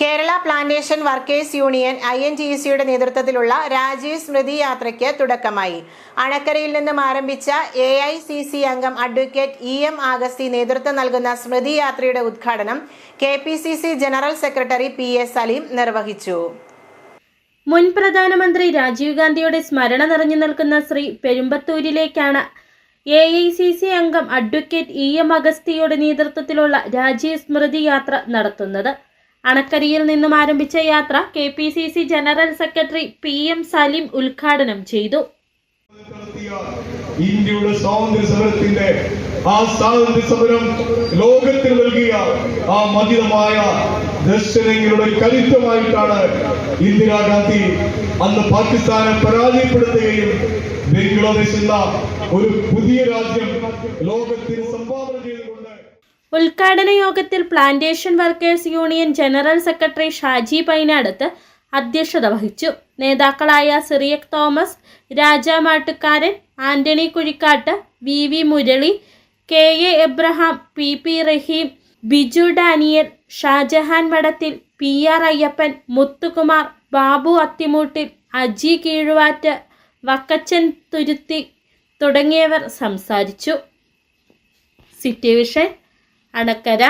Kerala plantation workers union I N T സിയുടെ നേതൃത്വത്തിലുള്ള രാജീവ് സ്മൃതി യാത്രയ്ക്ക് തുടക്കമായി. അണക്കരയിൽ നിന്നും ആരംഭിച്ച എ ഐ സി സി അംഗം അഡ്വക്കേറ്റ് ഇ എം ആഗസ്തി നേതൃത്വം നൽകുന്ന സ്മൃതി യാത്രയുടെ ഉദ്ഘാടനം K P C C general secretary P S Saleem നിർവഹിച്ചു. മുൻ പ്രധാനമന്ത്രി രാജീവ് ഗാന്ധിയുടെ സ്മരണ നിറഞ്ഞു നിൽക്കുന്ന ശ്രീ പെരുമ്പത്തൂരിലേക്കാണ് എ ഐ സി സി അംഗം അഡ്വക്കേറ്റ് ഇ എം അഗസ്തിയുടെ നേതൃത്വത്തിലുള്ള രാജീവ് സ്മൃതി യാത്ര നടത്തുന്നത്. അണക്കരിയിൽ നിന്നും ആരംഭിച്ച യാത്ര K P C C general secretary P M Saleem ഉദ്ഘാടനം ചെയ്തു. ഇന്ത്യയുടെ സ്വാതന്ത്ര്യ സമരത്തിന്റെ ആ സ്വാതന്ത്ര്യ സമരം ലോകത്തിന് നൽകിയ ആ മതിരമായ ദർശനങ്ങളുടെ കരുത്തമായിട്ടാണ് ഇന്ദിരാഗാന്ധി അന്ന് പാകിസ്ഥാനെ പരാജയപ്പെടുത്തുകയും ബംഗ്ലാദേശ് എന്ന ഒരു പുതിയ രാജ്യം ലോകത്തിന് സംഭാവന ഉദ്ഘാടന യോഗത്തിൽ plantation workers union general secretary Shaji Painadath അധ്യക്ഷത വഹിച്ചു. നേതാക്കളായ Cyriac Thomas Raja Mattukaran Antony Kuzhikattu V V Murali K A Abraham P P Rahim Biju Daniel Shajahan Madathil P R Ayyappan Muthukumar Babu Athimoottil Aji Keezhuvattu Vakkachan Thuruthi തുടങ്ങിയവർ സംസാരിച്ചു. City vision Anakkara